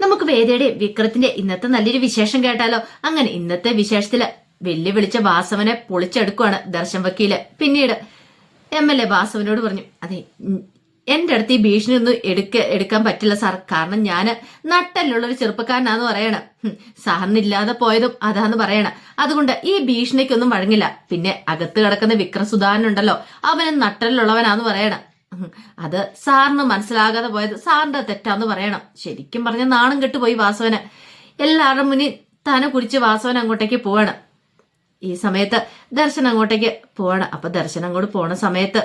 നമുക്ക് വേദയുടെ വിക്രത്തിന്റെ ഇന്നത്തെ നല്ലൊരു വിശേഷം കേട്ടാലോ? അങ്ങനെ ഇന്നത്തെ വിശേഷത്തിൽ വെല്ലുവിളിച്ച വാസവനെ പൊളിച്ചെടുക്കുവാണ് ദർശൻ വക്കീൽ. പിന്നീട് എം എൽ എ വാസവനോട് പറഞ്ഞു അതെ എന്റെ അടുത്ത് ഈ ഭീഷണി ഒന്നും എടുക്ക എടുക്കാൻ പറ്റില്ല സാർ. കാരണം ഞാൻ നട്ടല്ലുള്ള ഒരു ചെറുപ്പക്കാരനാന്ന് പറയണം. സാറിനില്ലാതെ പോയതും അതാന്ന് പറയണം. അതുകൊണ്ട് ഈ ഭീഷണിക്കൊന്നും വഴങ്ങില്ല. പിന്നെ അകത്ത് കിടക്കുന്ന വിക്രസുധാരൻ ഉണ്ടല്ലോ അവന് നട്ടലുള്ളവനാന്ന് പറയണം. അത് സാറിന് മനസ്സിലാകാതെ പോയത് സാറിന്റെ തെറ്റാന്ന് പറയണം. ശരിക്കും പറഞ്ഞ നാണം കെട്ടുപോയി വാസവന്. എല്ലാവരുടെ മുന്നിൽ തന്നെ കുടിച്ച് വാസവൻ അങ്ങോട്ടേക്ക് പോവാണ്. ഈ സമയത്ത് ദർശൻ അങ്ങോട്ടേക്ക് പോവാണ്. അപ്പൊ ദർശൻ അങ്ങോട്ട് പോണ സമയത്ത്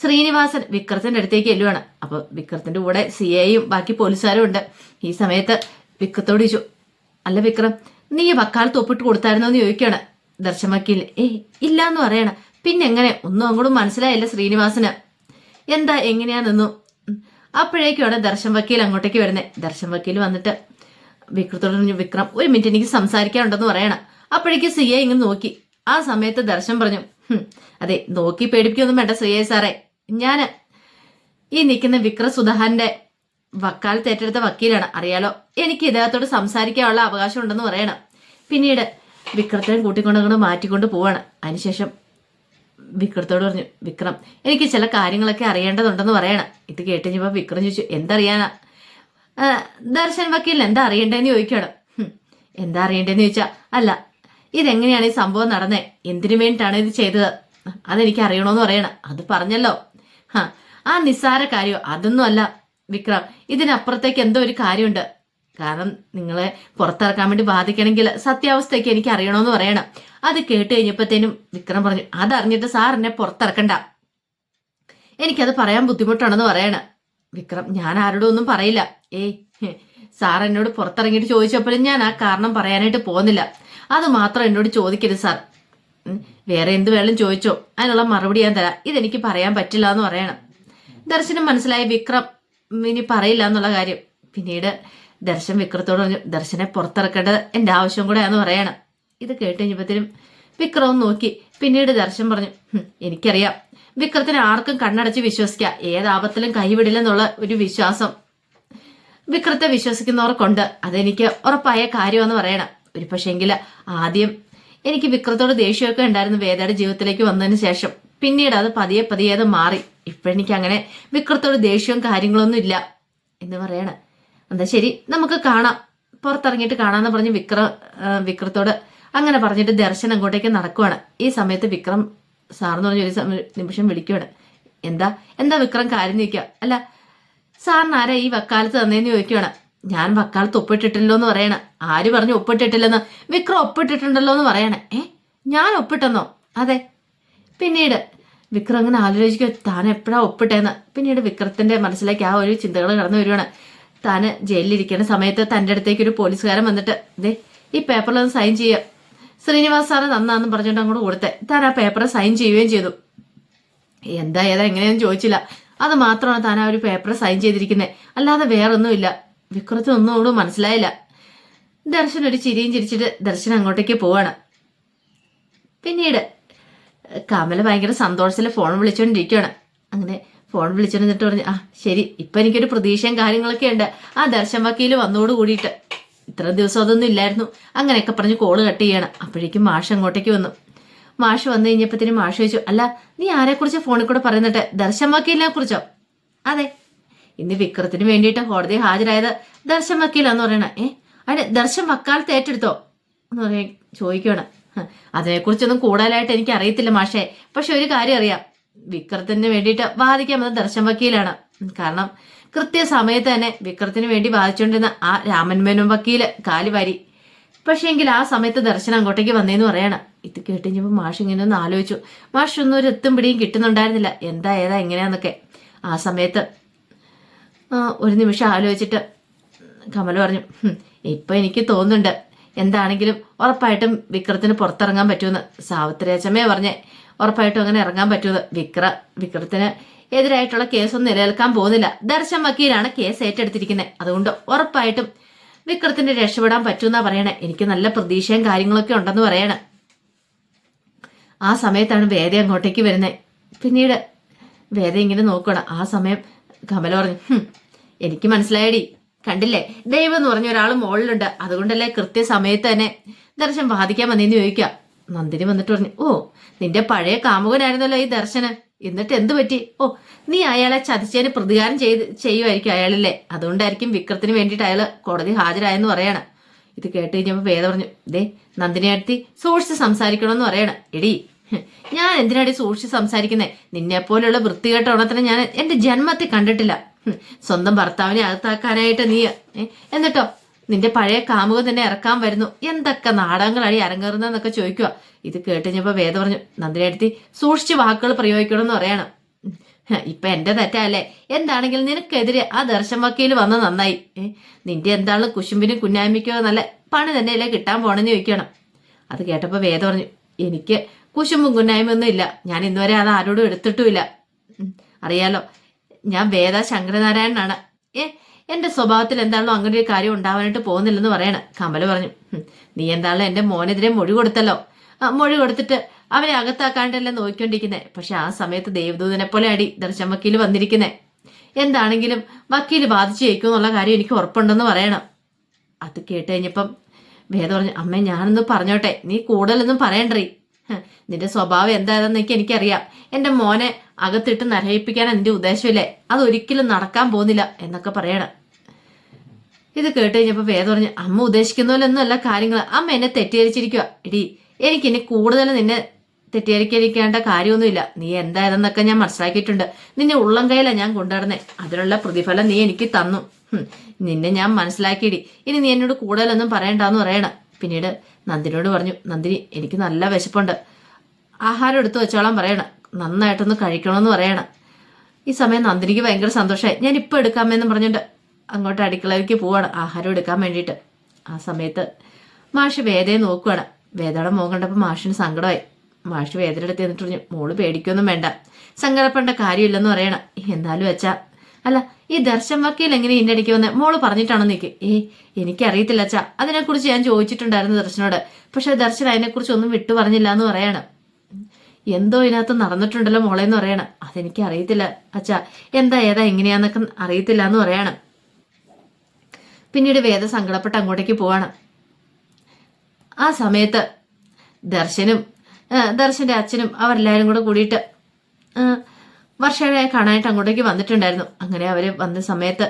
ശ്രീനിവാസൻ വിക്രത്തിന്റെ അടുത്തേക്ക് എല്ലുവാണ് അപ്പൊ വിക്രത്തിന്റെ കൂടെ സി ഐയും ബാക്കി പോലീസുകാരും ഉണ്ട്. ഈ സമയത്ത് വിക്രത്തോട് ചോദിച്ചു അല്ല വിക്രം നീ വക്കാലത്ത് ഒപ്പിട്ട് കൊടുത്തായിരുന്നോ എന്ന് ചോദിക്കുകയാണ്. ദർശൻ വക്കീൽ ഏയ് ഇല്ല എന്ന് പറയണം. പിന്നെ എങ്ങനെ? ഒന്നും അങ്ങോട്ടും മനസ്സിലായില്ല ശ്രീനിവാസന്. എന്താ എങ്ങനെയാണെന്നും നിന്നു? അപ്പോഴേക്കുമാണ് ദർശൻ വക്കീൽ അങ്ങോട്ടേക്ക് വരുന്നത് ദർശൻ വക്കീൽ വന്നിട്ട് വിക്രത്തോട് വിക്രം ഒരു മിനിറ്റ് എനിക്ക് സംസാരിക്കാനുണ്ടെന്ന് പറയണം. അപ്പോഴേക്ക് സി ഐ ഇങ്ങനെ നോക്കി. ആ സമയത്ത് ദർശൻ പറഞ്ഞു അതെ നോക്കി പേടിപ്പിക്കൊന്നും വേണ്ട സി സാറേ. ഞാൻ ഈ നിൽക്കുന്ന വിക്ര സുധാന്റെ വക്കാലത്ത് വക്കീലാണ്. അറിയാലോ എനിക്ക് ഇദ്ദേഹത്തോട് സംസാരിക്കാനുള്ള അവകാശം ഉണ്ടെന്ന് പറയണം. പിന്നീട് വിക്രത്തിനെ കൂട്ടിക്കൊണ്ടങ്ങോട്ട് മാറ്റിക്കൊണ്ട് പോവാണ്. അതിനുശേഷം വിക്രത്തോട് പറഞ്ഞു വിക്രം എനിക്ക് ചില കാര്യങ്ങളൊക്കെ അറിയേണ്ടതുണ്ടെന്ന് പറയണം. ഇത് കേട്ട് വിക്രം ചോദിച്ചു എന്തറിയാനാ? ദർശൻ വക്കീലിന് എന്താ അറിയണ്ടേന്ന് ചോദിക്കണം. എന്താ അറിയണ്ടേന്ന് ചോദിച്ചാ? അല്ല ഇതെങ്ങനെയാണ് ഈ സംഭവം നടന്നേ? എന്തിനു വേണ്ടിയിട്ടാണ് ഇത് ചെയ്തത്? അതെനിക്ക് അറിയണോന്ന് പറയണം. അത് പറഞ്ഞല്ലോ. ആ നിസ്സാര കാര്യം? അതൊന്നും അല്ല വിക്രം ഇതിനപ്പുറത്തേക്ക് എന്തോ ഒരു കാര്യമുണ്ട്. കാരണം നിങ്ങളെ പുറത്തിറക്കാൻ വേണ്ടി ബാധിക്കണമെങ്കിൽ സത്യാവസ്ഥയൊക്കെ എനിക്ക് അറിയണമെന്ന് പറയണം. അത് കേട്ട് കഴിഞ്ഞപ്പോഴത്തേനും വിക്രം പറഞ്ഞു അതറിഞ്ഞിട്ട് സാർ എന്നെ പുറത്തിറക്കണ്ട. എനിക്കത് പറയാൻ ബുദ്ധിമുട്ടാണെന്ന് പറയണം. വിക്രം ഞാൻ ആരോടും ഒന്നും പറയില്ല. ഏയ് സാർ എന്നോട് പുറത്തിറങ്ങിയിട്ട് ചോദിച്ചപ്പോഴും ഞാൻ ആ കാരണം പറയാനായിട്ട് പോകുന്നില്ല. അത് മാത്രം എന്നോട് ചോദിക്കരുത് സാർ. വേറെ എന്ത് വേണം ചോദിച്ചോ. അതിനുള്ള മറുപടി ഞാൻ തരാം. ഇതെനിക്ക് പറയാൻ പറ്റില്ല എന്ന് പറയണം. ദർശനം മനസ്സിലായി വിക്രം ഇനി പറയില്ല എന്നുള്ള കാര്യം. പിന്നീട് ദർശൻ വിക്രത്തോട് പറഞ്ഞു ദർശനെ പുറത്തിറക്കേണ്ടത് എന്റെ ആവശ്യം കൂടെയാന്ന് പറയണം. ഇത് കേട്ട് കഴിഞ്ഞപ്പോഴത്തേനും വിക്രവും നോക്കി. പിന്നീട് ദർശൻ പറഞ്ഞു എനിക്കറിയാം. വിക്രത്തിന് ആർക്കും കണ്ണടച്ച് വിശ്വസിക്കാം. ഏതാപത്തിലും കൈവിടില്ലെന്നുള്ള ഒരു വിശ്വാസം വിക്രത്തെ വിശ്വസിക്കുന്നവർക്കുണ്ട്. അതെനിക്ക് ഉറപ്പായ കാര്യമെന്ന് പറയണം. ഒരു പക്ഷേങ്കിൽ ആദ്യം എനിക്ക് വിക്രത്തോട് ദേഷ്യമൊക്കെ ഉണ്ടായിരുന്നു വേദയുടെ ജീവിതത്തിലേക്ക് വന്നതിന് ശേഷം. പിന്നീട് അത് പതിയെ പതിയെ അത് മാറി. ഇപ്പോഴെനിക്ക് അങ്ങനെ വിക്രത്തോട് ദേഷ്യവും കാര്യങ്ങളൊന്നും ഇല്ല എന്ന് പറയണം. എന്താ ശരി നമുക്ക് കാണാം. പുറത്തിറങ്ങിയിട്ട് കാണാന്ന് പറഞ്ഞ് വിക്ര വിക്രത്തോട് അങ്ങനെ പറഞ്ഞിട്ട് ദർശനം അങ്ങോട്ടേക്ക് നടക്കുവാണ്. ഈ സമയത്ത് വിക്രം സാറെന്ന് പറഞ്ഞ ഒരു നിമിഷം വിളിക്കുവാണ്. എന്താ? എന്താ വിക്രം കാര്യം ചോദിക്കുക. അല്ല സാറിന് ആരാ ഈ വക്കാലത്ത് തന്നേന്ന് ചോദിക്കുവാണ്. ഞാൻ വക്കാലത്ത് ഒപ്പിട്ടിട്ടില്ലോ എന്ന് പറയണ. ആര് പറഞ്ഞു ഒപ്പിട്ടിട്ടില്ലെന്ന്? വിക്രം ഒപ്പിട്ടിട്ടുണ്ടല്ലോ എന്ന് പറയണേ. ഏ ഞാൻ ഒപ്പിട്ടെന്നോ? അതെ. പിന്നീട് വിക്രം അങ്ങനെ ആലോചിക്കുക താൻ എപ്പോഴാ ഒപ്പിട്ടേന്ന്? പിന്നീട് വിക്രത്തിന്റെ മനസ്സിലേക്ക് ആ ഒരു ചിന്തകൾ കടന്നു വരുവാണ്. താന് ജയിലിലിരിക്കുന്ന സമയത്ത് തന്റെ അടുത്തേക്ക് ഒരു പോലീസുകാരൻ വന്നിട്ട് ദേ ഈ പേപ്പറിലൊന്ന് സൈൻ ചെയ്യുക ശ്രീനിവാസ് സാറ് തന്നാന്ന് പറഞ്ഞിട്ട് അങ്ങോട്ട് കൊടുത്തേ. താൻ ആ പേപ്പർ സൈൻ ചെയ്യുകയും ചെയ്തു. എന്താ ഏതാ എങ്ങനെയെന്ന് ചോദിച്ചില്ല. അത് മാത്രമാണ് താൻ ആ ഒരു പേപ്പർ സൈൻ ചെയ്തിരിക്കുന്നത് അല്ലാതെ വേറൊന്നുമില്ല. വിക്രത്തിന് ഒന്നും കൂടെ മനസ്സിലായില്ല. ദർശൻ ഒരു ചിരിയും ചിരിച്ചിട്ട് ദർശൻ അങ്ങോട്ടേക്ക് പോവാണ്. പിന്നീട് കമല ഭയങ്കര സന്തോഷത്തിൽ ഫോൺ വിളിച്ചുകൊണ്ടിരിക്കുകയാണ് അങ്ങനെ ഫോൺ വിളിച്ചിരുന്നിട്ട് പറഞ്ഞു ആ ശരി ഇപ്പൊ എനിക്കൊരു പ്രതീക്ഷയും കാര്യങ്ങളൊക്കെ ഉണ്ട്. ആ ദർശൻ വക്കീൽ വന്നോട് കൂടിയിട്ട് ഇത്ര ദിവസം അതൊന്നും ഇല്ലായിരുന്നു. അങ്ങനെയൊക്കെ പറഞ്ഞ് കോൾ കട്ട് ചെയ്യണം. അപ്പോഴേക്കും മാഷ് അങ്ങോട്ടേക്ക് വന്നു. മാഷ് വന്നു കഴിഞ്ഞപ്പോഴത്തേനും മാഷ് ചോദിച്ചു അല്ല നീ ആരെക്കുറിച്ച് ഫോണിൽ കൂടെ പറയുന്നിട്ട് ദർശൻ വക്കീലിനെ കുറിച്ചോ? അതെ. ഇന്ന് വിക്രത്തിന് വേണ്ടിയിട്ട് കോടതി ഹാജരായത് ദർശൻ വക്കീലാന്ന് പറയണ. ഏ അതെ ദർശൻ വക്കാലത്ത് ഏറ്റെടുത്തോ? എന്ന് പറയാൻ ചോദിക്കണം അതിനെക്കുറിച്ചൊന്നും കൂടുതലായിട്ട് എനിക്ക് അറിയത്തില്ല മാഷേ. പക്ഷെ ഒരു കാര്യം അറിയാം. വിക്രത്തിന് വേണ്ടിയിട്ട് വാദിക്കാൻ വന്ന ദർശൻ വക്കീലാണ്. കാരണം കൃത്യസമയത്ത് തന്നെ വിക്രത്തിന് വേണ്ടി വാദിച്ചുകൊണ്ടിരുന്ന ആ രാമൻ മേനോൻ വക്കീൽ കാലുവാരി പക്ഷേ എങ്കിൽ ആ സമയത്ത് ദർശനം അങ്ങോട്ടേക്ക് വന്നേന്ന് പറയണം. ഇത് കേട്ട് മാഷ് ഇങ്ങനെ ഒന്ന് ആലോചിച്ചു. മാഷ് ഒന്നും ഒരു എത്തും പിടിയും കിട്ടുന്നുണ്ടായിരുന്നില്ല. എന്താ ഏതാ എങ്ങനെയാന്നൊക്കെ. ആ സമയത്ത് ഒരു നിമിഷം ആലോചിച്ചിട്ട് കമൽ പറഞ്ഞു "ഹും, ഇപ്പൊ എനിക്ക് തോന്നുന്നുണ്ട്. എന്താണെങ്കിലും ഉറപ്പായിട്ടും വിക്രത്തിന് പുറത്തിറങ്ങാൻ പറ്റുമെന്ന് സാവിത്രി അച്ഛമ്മയെ പറഞ്ഞേ. ഉറപ്പായിട്ടും അങ്ങനെ ഇറങ്ങാൻ പറ്റുന്നത് വിക്ര വിക്രത്തിന് എതിരായിട്ടുള്ള കേസൊന്നും നിലനിൽക്കാൻ പോകുന്നില്ല. ദർശൻ വക്കീലാണ് കേസ് ഏറ്റെടുത്തിരിക്കുന്നത് അതുകൊണ്ട് ഉറപ്പായിട്ടും വിക്രത്തിന് രക്ഷപ്പെടാൻ പറ്റുമെന്നാ പറയണേ. എനിക്ക് നല്ല പ്രതീക്ഷയും കാര്യങ്ങളൊക്കെ ഉണ്ടെന്ന് പറയണേ. ആ സമയത്താണ് വേദ അങ്ങോട്ടേക്ക് വരുന്നത് പിന്നീട് വേദ ഇങ്ങനെ നോക്കണം ആ സമയം കമല പറഞ്ഞു എനിക്ക് മനസ്സിലായടി. കണ്ടില്ലേ? ദൈവം എന്ന് പറഞ്ഞ ഒരാൾ മുകളിലുണ്ട്. അതുകൊണ്ടല്ലേ കൃത്യസമയത്ത് തന്നെ ദർശൻ ബാധിക്കാൻ വന്നേന്ന് ചോദിക്കുക. നന്ദിനി വന്നിട്ട് പറഞ്ഞു ഓ നിന്റെ പഴയ കാമുകനായിരുന്നല്ലോ ഈ ദർശന്. എന്നിട്ട് എന്ത് പറ്റി? ഓ നീ അയാളെ ചതിച്ചതിന് പ്രതികാരം ചെയ്ത് ചെയ്യുമായിരിക്കും അയാളല്ലേ? അതുകൊണ്ടായിരിക്കും വിക്രത്തിന് വേണ്ടിയിട്ട് അയാൾ കോടതി ഹാജരായെന്ന് പറയണം. ഇത് കേട്ട് കഴിഞ്ഞപ്പോൾ വേദ പറഞ്ഞു ദേ നന്ദിനി അടുത്തി സൂക്ഷിച്ച് സംസാരിക്കണമെന്ന് പറയണം. എടി ഞാൻ എന്തിനാടി സൂക്ഷിച്ച് സംസാരിക്കുന്നത് നിന്നെ പോലെയുള്ള വൃത്തികെട്ട ഉണത്തിനെ ഞാൻ എന്റെ ജന്മത്തിൽ കണ്ടിട്ടില്ല. സ്വന്തം ഭർത്താവിനെ അകത്താക്കാനായിട്ട് നീ എന്നിട്ടോ നിന്റെ പഴയ കാമുക തന്നെ ഇറക്കാൻ വരുന്നു. എന്തൊക്കെ നാടകങ്ങളാണ് ഈ അരങ്ങേറുന്നതെന്നൊക്കെ ചോദിക്കുക. ഇത് കേട്ടുകഴിഞ്ഞപ്പോ വേദ പറഞ്ഞു നന്ദിനെ അടുത്തി സൂക്ഷിച്ച് വാക്കുകൾ പ്രയോഗിക്കണമെന്ന് പറയണം. ഇപ്പൊ എന്റെ തെറ്റല്ലേ? എന്താണെങ്കിലും നിനക്കെതിരെ ആ ദർശൻ വക്കീൽ വന്ന് നന്നായി. നിന്റെ എന്താണ് കുശുമ്പിനും കുഞ്ഞാമിക്കോ നല്ല പണി തന്നെയല്ലേ കിട്ടാൻ പോണെന്ന് ചോദിക്കണം അത് കേട്ടപ്പോ വേദ പറഞ്ഞു എനിക്ക് കുശുമ്പും കുന്നായ്മയൊന്നും ഇല്ല. ഞാൻ ഇന്നുവരെ അത് ആരോടും എടുത്തിട്ടുമില്ല. അറിയാലോ ഞാൻ വേദ ശങ്കരനാരായണനാണ് ഏ എന്റെ സ്വഭാവത്തിൽ എന്താണോ അങ്ങനെ ഒരു കാര്യം ഉണ്ടാവാനായിട്ട് പോകുന്നില്ലെന്ന് പറയണം. കമല പറഞ്ഞു നീ എന്താണല്ലോ എന്റെ മോനെതിരെ മൊഴി കൊടുത്തല്ലോ? മൊഴി കൊടുത്തിട്ട് അവനെ അകത്താക്കാണ്ടല്ലേ നോക്കിക്കൊണ്ടിരിക്കുന്നത് പക്ഷെ ആ സമയത്ത് ദേവദൂതനെ പോലെ അടി ദർശൻ വക്കീൽ വന്നിരിക്കുന്നേ. എന്താണെങ്കിലും വക്കീൽ ബാധിച്ചു ജയിക്കും എന്നുള്ള കാര്യം എനിക്ക് ഉറപ്പുണ്ടെന്ന് പറയണം. അത് കേട്ട് കഴിഞ്ഞപ്പം വേദ പറഞ്ഞു അമ്മ ഞാനൊന്ന് പറഞ്ഞോട്ടെ നീ കൂടുതലൊന്നും പറയണ്ടേ നിന്റെ സ്വഭാവം എന്താണെന്ന് എനിക്ക് എനിക്കറിയാം. എന്റെ മോനെ അകത്തിട്ട് നരയിപ്പിക്കാൻ എന്റെ ഉദ്ദേശമില്ലേ? അതൊരിക്കലും നടക്കാൻ പോകുന്നില്ല എന്നൊക്കെ പറയണം. ഇത് കേട്ട് കഴിഞ്ഞപ്പോ വേദ പറഞ്ഞു അമ്മ ഉദ്ദേശിക്കുന്ന പോലെ ഒന്നും അല്ല കാര്യങ്ങൾ അമ്മ എന്നെ തെറ്റിദ്ധരിച്ചിരിക്കുക എടി എനിക്ക് ഇനി കൂടുതൽ നിന്നെ തെറ്റിദ്ധരിക്കേണ്ട കാര്യമൊന്നുമില്ല. നീ എന്തായതെന്നൊക്കെ ഞാൻ മനസ്സിലാക്കിയിട്ടുണ്ട്. നിന്നെ ഉള്ളം കയ്യിലാണ് ഞാൻ കൊണ്ടുവരുന്നേ അതിനുള്ള പ്രതിഫലം നീ എനിക്ക് തന്നു. നിന്നെ ഞാൻ മനസ്സിലാക്കിയിടി. ഇനി നീ എന്നോട് കൂടുതലൊന്നും പറയണ്ടെന്ന് പറയണം. പിന്നീട് നന്ദിനോട് പറഞ്ഞു നന്ദിനി എനിക്ക് നല്ല വിശപ്പുണ്ട്. ആഹാരം എടുത്തു വെച്ചോളാൻ പറയണം. നന്നായിട്ടൊന്ന് കഴിക്കണമെന്ന് പറയണം. ഈ സമയം നന്ദിനിക്ക് ഭയങ്കര സന്തോഷമായി ഞാൻ ഇപ്പം എടുക്കാമെന്ന് പറഞ്ഞിട്ട് അങ്ങോട്ട് അടുക്കളയിലേക്ക് പോവാണ്. ആഹാരം എടുക്കാൻ വേണ്ടിയിട്ട്. ആ സമയത്ത് മാഷ് വേദയെ നോക്കുവാണ്. വേദയുടെ മോൻ കണ്ടപ്പോൾ മാഷിന് സങ്കടമായി. മാഷ് വേദയുടെ അടുത്ത് എന്നിട്ട് പറഞ്ഞു മോൾ പേടിക്കൊന്നും വേണ്ട. സങ്കടപ്പെടേണ്ട കാര്യമില്ലെന്ന് പറയണം. എന്നാലും വെച്ചാ അല്ല ഈ ദർശൻ വക്കീൽ എങ്ങനെ ഇന്റെ ഇടയ്ക്ക് വന്ന് മോൾ പറഞ്ഞിട്ടാണോ നിക്ക്? ഏ എനിക്കറിയത്തില്ല അച്ഛാ. അതിനെക്കുറിച്ച് ഞാൻ ചോദിച്ചിട്ടുണ്ടായിരുന്നു ദർശനോട്. പക്ഷെ ദർശൻ അതിനെക്കുറിച്ച് ഒന്നും വിട്ടു പറഞ്ഞില്ല എന്ന് പറയണം. എന്തോ ഇതിനകത്ത് നടന്നിട്ടുണ്ടല്ലോ മോളെ എന്ന് പറയണം. അതെനിക്ക് അറിയത്തില്ല അച്ഛാ. എന്താ ഏതാ എങ്ങനെയാന്നൊക്കെ അറിയത്തില്ല എന്ന് പറയണം. പിന്നീട് വേദ സങ്കടപ്പെട്ട് അങ്ങോട്ടേക്ക് പോവാണ്. ആ സമയത്ത് ദർശനും ദർശന്റെ അച്ഛനും അവരെല്ലാവരും കൂടെ കൂടിയിട്ട് വർഷയെ കാണാനായിട്ട് അങ്ങോട്ടേക്ക് വന്നിട്ടുണ്ടായിരുന്നു. അങ്ങനെ അവർ വന്ന സമയത്ത്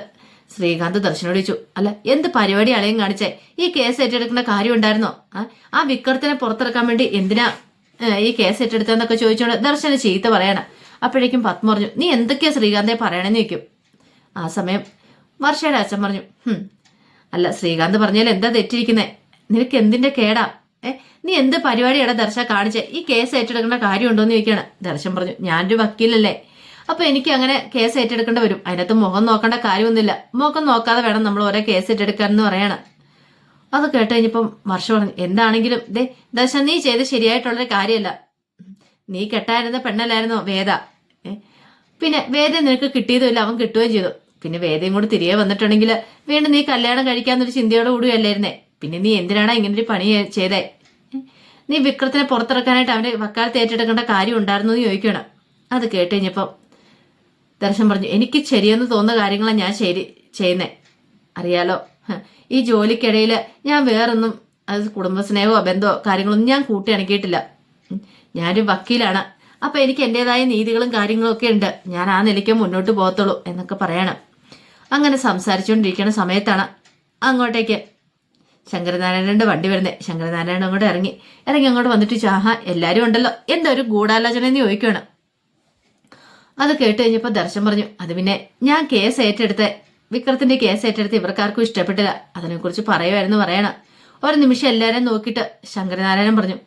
ശ്രീകാന്ത് ദർശനോട് ചോദിച്ചു അല്ല എന്ത് പരിപാടി അളയും കാണിച്ചേ? ഈ കേസ് ഏറ്റെടുക്കുന്ന കാര്യം ഉണ്ടായിരുന്നോ? ആ? വിക്രത്തിനെ പുറത്തിറക്കാൻ വേണ്ടി എന്തിനാ ഈ കേസ് ഏറ്റെടുത്തതെന്നൊക്കെ ചോദിച്ചോണ്ട് ദർശന ചീത്ത പറയണം. അപ്പോഴേക്കും പത്മ പറഞ്ഞു നീ എന്തൊക്കെയാ ശ്രീകാന്തെ പറയണെന്ന് ചോദിക്കും. ആ സമയം വർഷയുടെ അച്ഛൻ പറഞ്ഞു "ഹും, അല്ല ശ്രീകാന്ത് പറഞ്ഞാൽ എന്താ തെറ്റിരിക്കുന്നേ? നിനക്ക് എന്തിന്റെ കേടാ? ഏ നീ എന്ത് പരിപാടിയാണ് ദർശ കാണിച്ചേ? ഈ കേസ് ഏറ്റെടുക്കേണ്ട കാര്യമുണ്ടോന്ന് ചോദിക്കാണ് ദർശൻ പറഞ്ഞു ഞാനൊരു വക്കീലല്ലേ. അപ്പൊ എനിക്ക് അങ്ങനെ കേസ് ഏറ്റെടുക്കേണ്ടി വരും. അതിനകത്ത് മുഖം നോക്കേണ്ട കാര്യമൊന്നുമില്ല. മുഖം നോക്കാതെ വേണം നമ്മൾ ഓരോ കേസ് ഏറ്റെടുക്കാൻ എന്ന് പറയണം. അത് കേട്ട് കഴിഞ്ഞപ്പം വർഷ പറഞ്ഞു എന്താണെങ്കിലും ദേ ദശ നീ ചെയ്ത് ശരിയായിട്ടുള്ളൊരു കാര്യമല്ല. നീ കെട്ടായിരുന്ന പെണ്ണല്ലായിരുന്നോ വേദ? പിന്നെ വേദ നിനക്ക് കിട്ടിയതുമില്ല അവൻ കിട്ടുകയും ചെയ്തു. പിന്നെ വേദയും കൂടി തിരികെ വന്നിട്ടുണ്ടെങ്കിൽ വീണ്ടും നീ കല്യാണം കഴിക്കാന്നൊരു ചിന്തയോട് കൂടിയല്ലായിരുന്നേ. പിന്നെ നീ എന്തിനാണ് ഒരു പണി ചെയ്തേ? നീ വിക്രത്തിനെ പുറത്തിറക്കാനായിട്ട് അവന്റെ വക്കാലത്ത് ഏറ്റെടുക്കേണ്ട കാര്യം ഉണ്ടായിരുന്നു എന്ന് ചോദിക്കണം അത് കേട്ട് കഴിഞ്ഞപ്പം ദർശൻ പറഞ്ഞു എനിക്ക് ശരിയെന്ന് തോന്നുന്ന കാര്യങ്ങളാണ് ഞാൻ ശരി ചെയ്യുന്നേ. അറിയാലോ? ഈ ജോലിക്കിടയിൽ ഞാൻ വേറൊന്നും അത് കുടുംബസ്നേഹമോ ബന്ധമോ കാര്യങ്ങളൊന്നും ഞാൻ കൂട്ടി അണക്കിയിട്ടില്ല ഉം, ഞാനൊരു വക്കീലാണ്. അപ്പൊ എനിക്ക് എന്റേതായ നീതികളും കാര്യങ്ങളും ഒക്കെ ഉണ്ട്. ഞാൻ ആ നിലയ്ക്ക് മുന്നോട്ട് പോകത്തുള്ളൂ എന്നൊക്കെ പറയണം. അങ്ങനെ സംസാരിച്ചുകൊണ്ടിരിക്കുന്ന സമയത്താണ് അങ്ങോട്ടേക്ക് ശങ്കരനാരായണന്റെ വണ്ടി വരുന്നത് ശങ്കരനാരായണൻ അങ്ങോട്ട് ഇറങ്ങി. ഇറങ്ങി അങ്ങോട്ട് വന്നിട്ട് ചാഹ എല്ലാരും ഉണ്ടല്ലോ. എന്താ ഒരു ഗൂഢാലോചന എന്ന് ചോദിക്കുകയാണ് അത് കേട്ട് കഴിഞ്ഞപ്പോൾ ദർശൻ പറഞ്ഞു അത് പിന്നെ ഞാൻ കേസ് ഏറ്റെടുത്ത. വിക്രത്തിന്റെ കേസ് ഏറ്റെടുത്ത് ഇവർക്കാർക്കും ഇഷ്ടപ്പെട്ടില്ല. അതിനെക്കുറിച്ച് പറയുമായിരുന്നു പറയണം. ഒരു നിമിഷം എല്ലാവരെയും നോക്കിയിട്ട് ശങ്കരനാരായണൻ പറഞ്ഞു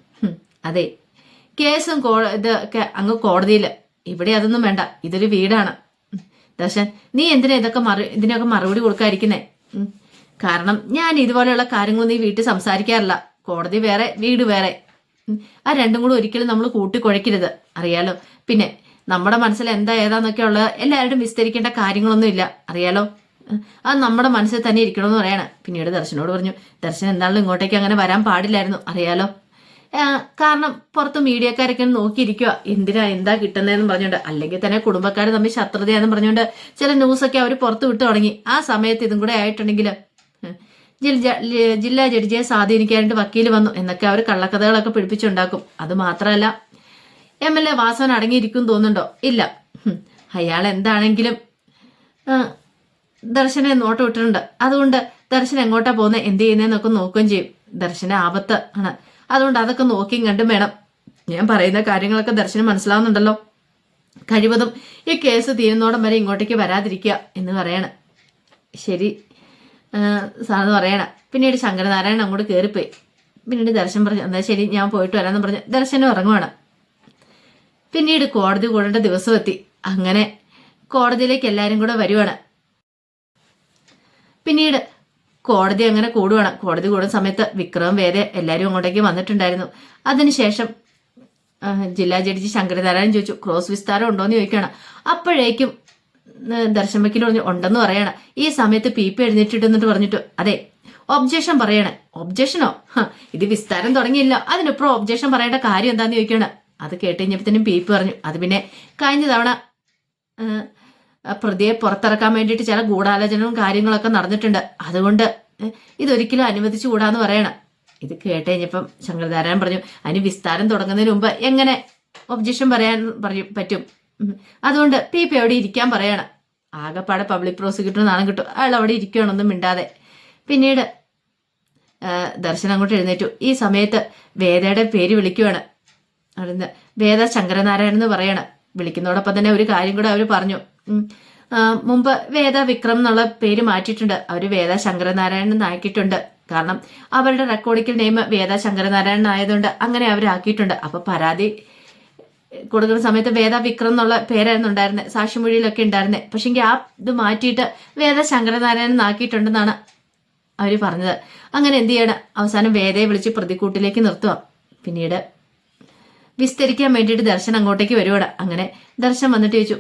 അതെ. കേസും കോ ഇതൊക്കെ അങ്ങ് കോടതിയിൽ ഇവിടെ അതൊന്നും വേണ്ട. ഇതൊരു വീടാണ്. ഉം, ദർശൻ നീ എന്തിനാ ഇതൊക്കെ മറു ഇതിനൊക്കെ മറുപടി കൊടുക്കാതിരിക്കുന്നേ? കാരണം ഞാൻ ഇതുപോലെയുള്ള കാര്യങ്ങളൊന്നും ഈ വീട്ടിൽ സംസാരിക്കാറില്ല. കോടതി വേറെ വീട് വേറെ. ആ രണ്ടും കൂടെ ഒരിക്കലും നമ്മൾ കൂട്ടിക്കുഴയ്ക്കരുത്. അറിയാലോ? പിന്നെ നമ്മുടെ മനസ്സിൽ എന്താ ഏതാന്നൊക്കെ ഉള്ളത് എല്ലാവരും വിസ്തരിക്കേണ്ട കാര്യങ്ങളൊന്നും ഇല്ല. അറിയാലോ? അത് നമ്മുടെ മനസ്സിൽ തന്നെ ഇരിക്കണമെന്ന് പറയണം. പിന്നീട് ദർശനോട് പറഞ്ഞു ദർശൻ എന്താണെങ്കിലും ഇങ്ങോട്ടേക്ക് അങ്ങനെ വരാൻ പാടില്ലായിരുന്നു. അറിയാലോ? കാരണം പുറത്ത് മീഡിയക്കാരൊക്കെ നോക്കിയിരിക്കുക എന്തിനാ എന്താ കിട്ടുന്നതെന്ന് പറഞ്ഞുകൊണ്ട് അല്ലെങ്കിൽ തന്നെ കുടുംബക്കാർ തമ്മിൽ ശത്രുതയാന്ന് പറഞ്ഞുകൊണ്ട് ചില ന്യൂസൊക്കെ അവർ പുറത്ത് വിട്ടു തുടങ്ങി. ആ സമയത്ത് ഇതും കൂടെ ആയിട്ടുണ്ടെങ്കിൽ ജില്ലാ ജഡ്ജിയെ സ്വാധീനിക്കാനായിട്ട് വക്കീൽ വന്നു. എന്നൊക്കെ അവർ കള്ളക്കഥകളൊക്കെ പിടിപ്പിച്ചുണ്ടാക്കും. അത് മാത്രമല്ല എം എൽ എ വാസവൻ അടങ്ങിയിരിക്കും തോന്നുന്നുണ്ടോ? ഇല്ല. അയാൾ എന്താണെങ്കിലും ദർശനെ നോട്ട് വിട്ടിട്ടുണ്ട്. അതുകൊണ്ട് ദർശൻ എങ്ങോട്ടാ പോകുന്നത് എന്ത് ചെയ്യുന്നതെന്നൊക്കെ നോക്കുകയും ചെയ്യും. ദർശന ആപത്ത് ആണ്. അതുകൊണ്ട് അതൊക്കെ നോക്കിയും കണ്ടും വേണം. ഞാൻ പറയുന്ന കാര്യങ്ങളൊക്കെ ദർശനം മനസ്സിലാവുന്നുണ്ടല്ലോ. കഴിവതും ഈ കേസ് തീരുന്നോടം വരെ ഇങ്ങോട്ടേക്ക് വരാതിരിക്കുക എന്ന് പറയണം. ശരി. സാറെന്ന് പറയണം. പിന്നീട് ശങ്കരനാരായണൻ അങ്ങോട്ട് കയറിപ്പോയി പിന്നീട് ദർശനം പറഞ്ഞു എന്നാൽ ശരി ഞാൻ പോയിട്ട് വരാമെന്ന് പറഞ്ഞു. ദർശനം ഇറങ്ങുവാണ് പിന്നീട് കോടതി കൂടേണ്ട ദിവസം എത്തി അങ്ങനെ കോടതിയിലേക്ക് എല്ലാവരും കൂടെ വരുവാണ്. പിന്നീട് കോടതി അങ്ങനെ കൂടുവാണ്. കോടതി കൂടുന്ന സമയത്ത് വിക്രം വേദ എല്ലാവരും അങ്ങോട്ടേക്ക് വന്നിട്ടുണ്ടായിരുന്നു. അതിനുശേഷം ജില്ലാ ജഡ്ജി ശങ്കരനാരായണൻ ചോദിച്ചു ക്രോസ് വിസ്താരം ഉണ്ടോയെന്ന് ചോദിക്കുകയാണ്. അപ്പോഴേക്കും ദർശൻ വക്കീൽ പറഞ്ഞു ഉണ്ടെന്ന് പറയാണ്. ഈ സമയത്ത് പി പി എഴുന്നേറ്റിട്ടെന്നിട്ട് പറഞ്ഞിട്ട് അതെ ഒബ്ജക്ഷൻ പറയണേ. ഒബ്ജക്ഷനോ? ഇത് വിസ്താരം തുടങ്ങിയില്ല. അതിനൊപ്പം ഒബ്ജക്ഷൻ പറയേണ്ട കാര്യം എന്താന്ന് ചോദിക്കുകയാണ്. അത് കേട്ട് കഴിഞ്ഞപ്പോഴത്തേനും പി പി പറഞ്ഞു അത് പിന്നെ കഴിഞ്ഞ തവണ പ്രതിയെ പുറത്തിറക്കാൻ വേണ്ടിയിട്ട് ചില ഗൂഢാലോചനകളും കാര്യങ്ങളൊക്കെ നടന്നിട്ടുണ്ട്. അതുകൊണ്ട് ഇതൊരിക്കലും അനുവദിച്ചു കൂടാന്ന് പറയണം. ഇത് കേട്ട് കഴിഞ്ഞപ്പം ശങ്കരനാരായണൻ പറഞ്ഞു അതിന് വിസ്താരം തുടങ്ങുന്നതിന് മുമ്പ് എങ്ങനെ ഒബ്ജക്ഷൻ പറയാൻ പറയും പറ്റും? അതുകൊണ്ട് പി പി അവിടെ ഇരിക്കാൻ പറയണം. ആകെപ്പാടെ പബ്ലിക് പ്രോസിക്യൂട്ടർ നാണം കിട്ടും. അയാൾ അവിടെ ഇരിക്കുകയാണൊന്നും മിണ്ടാതെ. പിന്നീട് ദർശനം അങ്ങോട്ട് എഴുന്നേറ്റു. ഈ സമയത്ത് വേദയുടെ പേര് വിളിക്കുവാണ്. അവിടുന്ന് വേദ ശങ്കരനാരായണൻ എന്ന് പറയണം. വിളിക്കുന്നതോടൊപ്പം തന്നെ ഒരു കാര്യം കൂടെ അവർ പറഞ്ഞു. മുമ്പ് വേദ വിക്രം എന്നുള്ള പേര് മാറ്റിയിട്ടുണ്ട്. അവർ വേദ ശങ്കരനാരായണൻ ആക്കിയിട്ടുണ്ട്. കാരണം അവരുടെ റെക്കോർഡിക്കൽ നെയിം വേദ ശങ്കരനാരായണൻ ആയതുകൊണ്ട് അങ്ങനെ അവരാക്കിയിട്ടുണ്ട് അപ്പൊ പരാതി കൊടുക്കുന്ന സമയത്ത് വേദ വിക്രം എന്നുള്ള പേരായിരുന്നു ഉണ്ടായിരുന്നത് സാക്ഷിമൊഴിയിലൊക്കെ ഉണ്ടായിരുന്നത് പക്ഷെങ്കിൽ ആ ഇത് മാറ്റിയിട്ട് വേദ ശങ്കരനാരായണൻ ആക്കിയിട്ടുണ്ടെന്നാണ് അവർ പറഞ്ഞത്. അങ്ങനെ എന്ത് ചെയ്യണം? അവസാനം വേദയെ വിളിച്ച് പ്രതിക്കൂട്ടിലേക്ക് നിർത്തുക പിന്നീട് വിസ്തരിക്കാൻ വേണ്ടിയിട്ട് ദർശൻ അങ്ങോട്ടേക്ക് വരുവാണ്. അങ്ങനെ ദർശൻ വന്നിട്ട് ചോദിച്ചു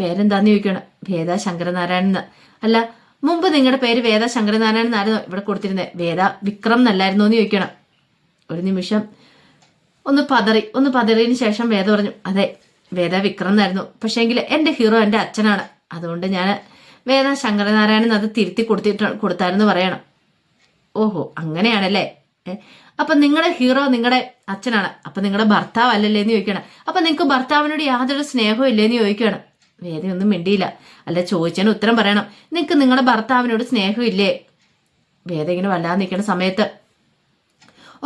പേരെന്താന്ന് ചോദിക്കണം വേദ ശങ്കരനാരായണൻ എന്ന് അല്ല മുമ്പ് നിങ്ങളുടെ പേര് വേദ ശങ്കരനാരായണൻ എന്നായിരുന്നു ഇവിടെ കൊടുത്തിരുന്നത് വേദ വിക്രം എന്നല്ലായിരുന്നു എന്ന് ചോദിക്കണം ഒരു നിമിഷം ഒന്ന് പതറി ഒന്ന് പതറിയതിന് ശേഷം വേദ പറഞ്ഞു അതെ വേദ വിക്രം എന്നായിരുന്നു. പക്ഷേങ്കിൽ എന്റെ ഹീറോ എന്റെ അച്ഛനാണ്. അതുകൊണ്ട് ഞാൻ വേദ ശങ്കരനാരായണൻ അത് തിരുത്തി കൊടുത്തിട്ട് കൊടുത്തായിരുന്നു പറയണം. ഓഹോ അങ്ങനെയാണല്ലേ? അപ്പൊ നിങ്ങളുടെ ഹീറോ നിങ്ങളുടെ അച്ഛനാണ്. അപ്പൊ നിങ്ങളുടെ ഭർത്താവ് അല്ലല്ലേ എന്ന് ചോദിക്കണം അപ്പൊ നിങ്ങൾക്ക് ഭർത്താവിനോട് യാതൊരു സ്നേഹവും ഇല്ലേന്ന് ചോദിക്കണം വേദയൊന്നും മിണ്ടിയില്ല. അല്ല ചോദിച്ചതിന് ഉത്തരം പറയണം. നിങ്ങൾക്ക് നിങ്ങളുടെ ഭർത്താവിനോട് സ്നേഹം ഇല്ലേ? വേദ ഇങ്ങനെ വല്ലാതെ നിൽക്കുന്ന സമയത്ത്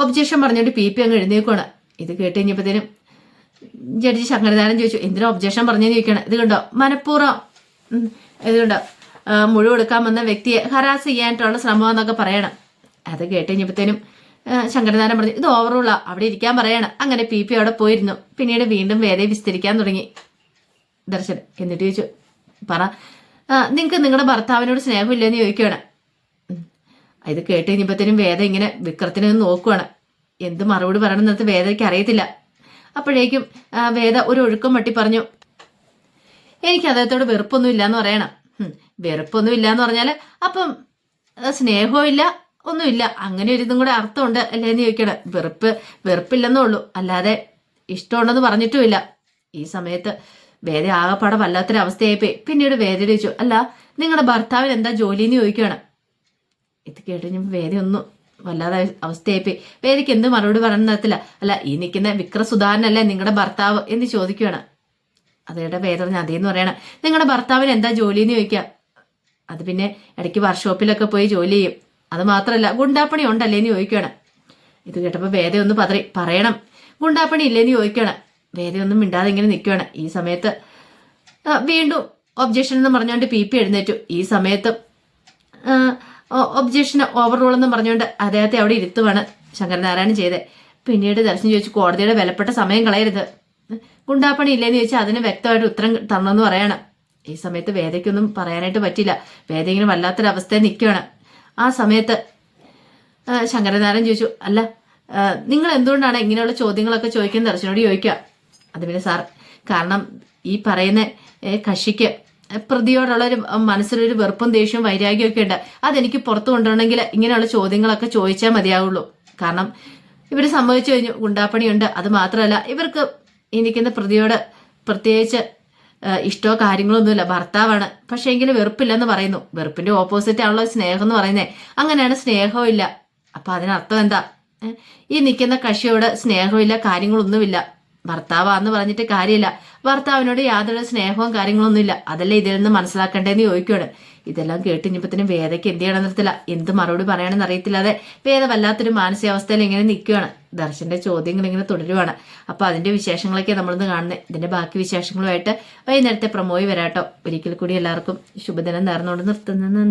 ഒബ്ജക്ഷൻ പറഞ്ഞുകൊണ്ട് പി പി അങ്ങ് എഴുന്നേക്കുവാണ് ഇത് കേട്ട് കഴിഞ്ഞപ്പോഴത്തേനും ജഡ്ജി ശങ്കരനാരൻ ചോദിച്ചു എന്തിനാ ഒബ്ജക്ഷൻ പറഞ്ഞെന്ന് ചോദിക്കണം ഇത് കണ്ടോ? മനഃപൂർവം ഇതുകൊണ്ടോ മുഴുവെടുക്കാൻ വന്ന വ്യക്തിയെ ഹരാസ് ചെയ്യാനായിട്ടുള്ള ശ്രമം എന്നൊക്കെ പറയണം. അത് കേട്ട് കഴിഞ്ഞപ്പോഴത്തേനും ശങ്കരനാരായണൻ പറഞ്ഞു ഇത് ഓവറോള അവിടെ ഇരിക്കാൻ പറയാണ്. അങ്ങനെ പി പി അവിടെ പോയിരുന്നു. പിന്നീട് വീണ്ടും വേദയെ വിസ്തരിക്കാൻ തുടങ്ങി. ദർശൻ എന്നിട്ട് ചോദിച്ചു പറ നിങ്ങൾക്ക് നിങ്ങളുടെ ഭർത്താവിനോട് സ്നേഹമില്ലെന്ന് ചോദിക്കുകയാണ്. ഇത് കേട്ട് കഴിഞ്ഞപ്പോഴത്തേനും വേദ ഇങ്ങനെ വിക്രത്തിനെ നോക്കുവാണ്. എന്ത് മറുപടി പറയണം എന്നത് വേദയ്ക്ക് അറിയത്തില്ല. അപ്പോഴേക്കും വേദ ഒരു ഒഴുക്കം വട്ടി പറഞ്ഞു എനിക്ക് അദ്ദേഹത്തോട് വെറുപ്പൊന്നും ഇല്ലാന്ന് പറയണം. വെറുപ്പൊന്നും വെറുപ്പൊന്നും ഇല്ലാന്ന് പറഞ്ഞാൽ അപ്പം സ്നേഹവും ഇല്ല ഒന്നുമില്ല. അങ്ങനെ ഒരു ഇതും കൂടെ അർത്ഥമുണ്ട് അല്ലേന്ന് ചോദിക്കണം. വെറുപ്പ് വെറുപ്പില്ലെന്നേ ഉള്ളൂ. അല്ലാതെ ഇഷ്ടമുണ്ടെന്ന് പറഞ്ഞിട്ടുമില്ല. ഈ സമയത്ത് വേദ ആകപ്പാടെ വല്ലാത്തൊരവസ്ഥയായിപ്പോയി. പിന്നീട് വേദ ചോദിച്ചു അല്ല നിങ്ങളുടെ ഭർത്താവിന് എന്താ ജോലി എന്ന് ചോദിക്കുകയാണ് ഇത് കേട്ട് കഴിഞ്ഞാൽ വേദ ഒന്നും വല്ലാതെ അവസ്ഥയായിപ്പോയി. വേദയ്ക്ക് എന്ത് മറുപടി പറയാൻ തരത്തില്ല അല്ല ഈ നിൽക്കുന്ന വിക്രസുധാരനല്ലേ നിങ്ങളുടെ ഭർത്താവ്? എന്ന് ചോദിക്കുകയാണ് അതേടെ വേദ പറഞ്ഞ അതേന്ന് പറയണം. നിങ്ങളുടെ ഭർത്താവിന് എന്താ ജോലി എന്ന് ചോദിക്കുക അത് പിന്നെ ഇടയ്ക്ക് വർക്ക്ഷോപ്പിലൊക്കെ പോയി ജോലി ചെയ്യും. അത് മാത്രമല്ല ഗുണ്ടാപ്പണി ഉണ്ടല്ലേ എന്ന് ചോദിക്കുകയാണ്. ഇത് കേട്ടപ്പോൾ വേദ ഒന്ന് പതറി പറയണം ഗുണ്ടാപ്പണി ഇല്ലേന്ന് ചോദിക്കുകയാണ്. വേദ ഒന്നും മിണ്ടാതെ ഇങ്ങനെ നിൽക്കുകയാണ്. ഈ സമയത്ത് വീണ്ടും ഒബ്ജക്ഷൻ എന്ന് പറഞ്ഞുകൊണ്ട് പി പി എഴുന്നേറ്റു. ഈ സമയത്ത് ഒബ്ജക്ഷൻ ഓവർറൂൾ എന്ന് പറഞ്ഞുകൊണ്ട് അദ്ദേഹത്തെ അവിടെ ഇരുത്തുവാണ് ശങ്കരനാരായണൻ ചെയ്തത് പിന്നീട് ദർശനം ചോദിച്ചു കോടതിയുടെ വിലപ്പെട്ട സമയം കളയരുത്. ഗുണ്ടാപ്പണി ഇല്ലേന്ന് ചോദിച്ചാൽ അതിന് വ്യക്തമായിട്ട് ഉത്തരം തരണമെന്ന് പറയണം. ഈ സമയത്ത് വേദയ്ക്കൊന്നും പറയാനായിട്ട് പറ്റില്ല വേദ ഇങ്ങനെ വല്ലാത്തൊരവസ്ഥയിൽ നിൽക്കുകയാണ്. ആ സമയത്ത് ശങ്കരനാരൻ ചോദിച്ചു അല്ല നിങ്ങൾ എന്തുകൊണ്ടാണ് ഇങ്ങനെയുള്ള ചോദ്യങ്ങളൊക്കെ ചോദിക്കുന്നത്? ദർശനോട് ചോദിക്കുക. അത് പിന്നെ സാർ കാരണം ഈ പറയുന്ന കക്ഷിക്ക് പ്രതിയോടുള്ള ഒരു മനസ്സിലൊരു വെറുപ്പും ദേഷ്യവും വൈരാഗ്യവും ഒക്കെ ഉണ്ട്. അതെനിക്ക് പുറത്തു കൊണ്ടുവരണമെങ്കിൽ ഇങ്ങനെയുള്ള ചോദ്യങ്ങളൊക്കെ ചോദിച്ചാൽ മതിയാവുള്ളൂ. കാരണം ഇവർ സംഭവിച്ചു കഴിഞ്ഞു ഗുണ്ടാപ്പണിയുണ്ട്. അത് മാത്രമല്ല ഇവർക്ക് എനിക്കുന്ന പ്രതിയോട് പ്രത്യേകിച്ച് ഇഷ്ടമോ കാര്യങ്ങളൊന്നുമില്ല. ഭർത്താവാണ്. പക്ഷേ എങ്കിൽ വെറുപ്പില്ലെന്ന് പറയുന്നു. വെറുപ്പിന്റെ ഓപ്പോസിറ്റ് ആണല്ലോ സ്നേഹം എന്ന് പറയുന്നത് അങ്ങനെയാണ് സ്നേഹവും ഇല്ല അപ്പൊ അതിനർത്ഥം എന്താ? ഈ നിൽക്കുന്ന കക്ഷിയോട് സ്നേഹമില്ല കാര്യങ്ങളൊന്നുമില്ല. ഭർത്താവാന്ന് പറഞ്ഞിട്ട് കാര്യമില്ല. ഭർത്താവിനോട് യാതൊരു സ്നേഹവും കാര്യങ്ങളൊന്നുമില്ല. അതല്ലേ ഇതിൽ നിന്ന് മനസ്സിലാക്കേണ്ടതെന്ന് ചോദിക്കുകയാണ് ഇതെല്ലാം കേട്ട് ഇനിയിപ്പത്തിനും വേദയ്ക്ക് എന്ത് ചെയ്യണം നിർത്തില്ല എന്ത് മറുപടി പറയണമെന്ന് അറിയത്തില്ലാതെ വേദ വല്ലാത്തൊരു മാനസികാവസ്ഥയിൽ ഇങ്ങനെ നിൽക്കുകയാണ്. ദർശന്റെ ചോദ്യങ്ങൾ ഇങ്ങനെ തുടരുവാണ്. അപ്പൊ അതിന്റെ വിശേഷങ്ങളൊക്കെ നമ്മളിന്ന് കാണുന്നത് ഇതിന്റെ ബാക്കി വിശേഷങ്ങളുമായിട്ട് വൈകുന്നേരത്തെ പ്രമോയി വരാട്ടോ. ഒരിക്കൽ കൂടി എല്ലാവർക്കും ശുഭദിനം നേർന്നുകൊണ്ട് നിർത്തുന്നു.